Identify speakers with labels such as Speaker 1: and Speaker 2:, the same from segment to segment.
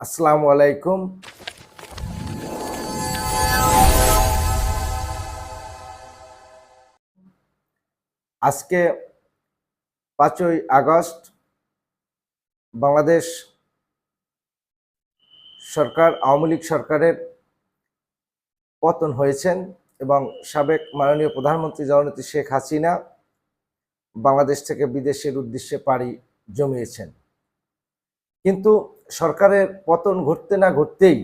Speaker 1: আসসালামু আলাইকুম। আজকে পাঁচই আগস্ট বাংলাদেশ সরকার, আওয়ামী লীগ সরকারের পতন হয়েছেন এবং সাবেক মাননীয় প্রধানমন্ত্রী জননেত্রী শেখ হাসিনা বাংলাদেশ থেকে বিদেশের উদ্দেশ্যে পাড়ি জমিয়েছেন। কিন্তু সরকারের পতন ঘটতে না ঘটতেই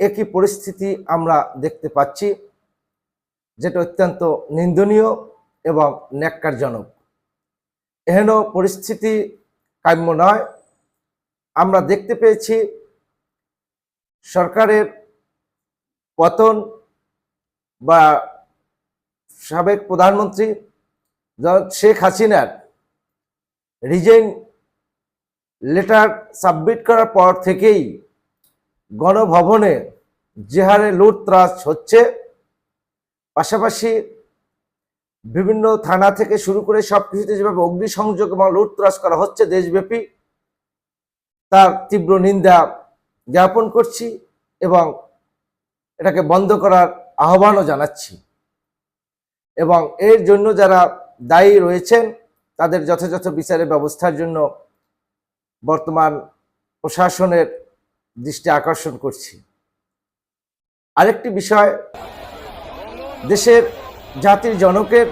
Speaker 1: একই পরিস্থিতি আমরা দেখতে পাচ্ছি, যেটা অত্যন্ত নিন্দনীয় এবং ন্যাক্কারজনক। এহেন পরিস্থিতি কাম্য নয়। আমরা দেখতে পেয়েছি সরকারের পতন বা সাবেক প্রধানমন্ত্রী শেখ হাসিনার রিজাইন লেটার সাবমিট করার পর থেকেই গণভবনে যে হারে লুটত্রাস হচ্ছে। পাশাপাশি বিভিন্ন থানা থেকে শুরু করে সব কিছুতে যেভাবে অগ্নিসংযোগ এবং লুটত্রাস করা হচ্ছে দেশব্যাপী, তার তীব্র নিন্দা জ্ঞাপন করছি এবং এটাকে বন্ধ করার আহ্বানও জানাচ্ছি। এবং এর জন্য যারা দায়ী রয়েছেন, তাদের যথাযথ বিচারের ব্যবস্থার জন্য বর্তমান প্রশাসনের দৃষ্টি আকর্ষণ করছি। আরেকটি বিষয়, দেশের জাতির জনকের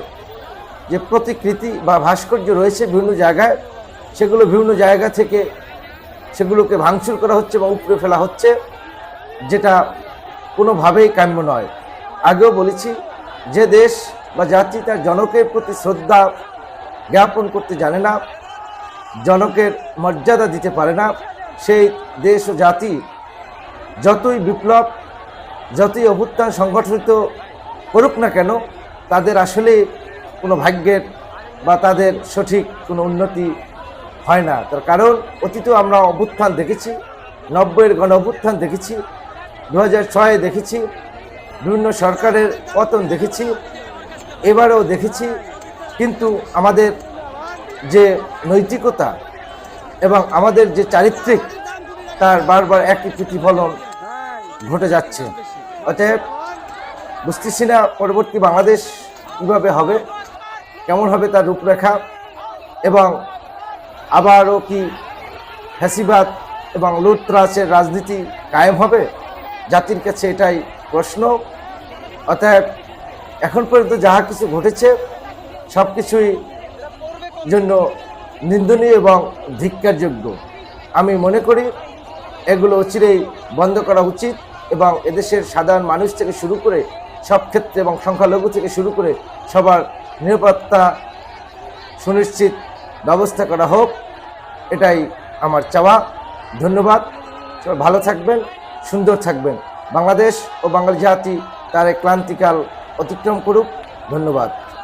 Speaker 1: যে প্রতিকৃতি বা ভাস্কর্য রয়েছে বিভিন্ন জায়গায়, সেগুলো বিভিন্ন জায়গা থেকে সেগুলোকে ভাঙচুর করা হচ্ছে বা উপড়ে ফেলা হচ্ছে, যেটা কোনোভাবেই কাম্য নয়। আগেও বলেছি, যে দেশ বা জাতি তার জনকের প্রতি শ্রদ্ধা জ্ঞাপন করতে জানে না জনকের মর্যাদা দিতে পারে না। সেই দেশ ও জাতি যতই বিপ্লব, যতই অভ্যুত্থান সংগঠিত করুক না কেন, তাদের আসলে কোনো ভাগ্যের বা তাদের সঠিক কোনো উন্নতি হয় না। তার কারণ, অতীতেও আমরা অভ্যুত্থান দেখেছি, নব্বইয়ের গণ অভ্যুত্থান দেখেছি দু হাজার ছয়ে দেখেছি, বিভিন্ন সরকারের পতন দেখেছি, এবারেও দেখেছি, কিন্তু আমাদের যে নৈতিকতা এবং আমাদের যে চারিত্রিক, তার বারবার একই প্রতিফলন ঘটে যাচ্ছে। অতএব বুঝতেছি না পরবর্তী বাংলাদেশ কীভাবে হবে, কেমন হবে তার রূপরেখা এবং আবারও কি ফ্যাসিবাদ এবং লুটত্রাসের রাজনীতি কায়েম হবে? জাতির কাছে এটাই প্রশ্ন। অতএব এখন পর্যন্ত যাহা কিছু ঘটেছে সব কিছুই জন্য নিন্দনীয় এবং ধিক্কারযোগ্য। আমি মনে করি এগুলো চিরেই বন্ধ করা উচিত এবং এদেশের সাধারণ মানুষ থেকে শুরু করে সব ক্ষেত্রে এবং সংখ্যালঘু থেকে শুরু করে সবার নিরাপত্তা সুনিশ্চিত ব্যবস্থা করা হোক, এটাই আমার চাওয়া। ধন্যবাদ। সবাই ভালো থাকবেন, সুন্দর থাকবেন। বাংলাদেশ ও বাঙালি জাতি তার ক্লান্তিকাল অতিক্রম করুক। ধন্যবাদ।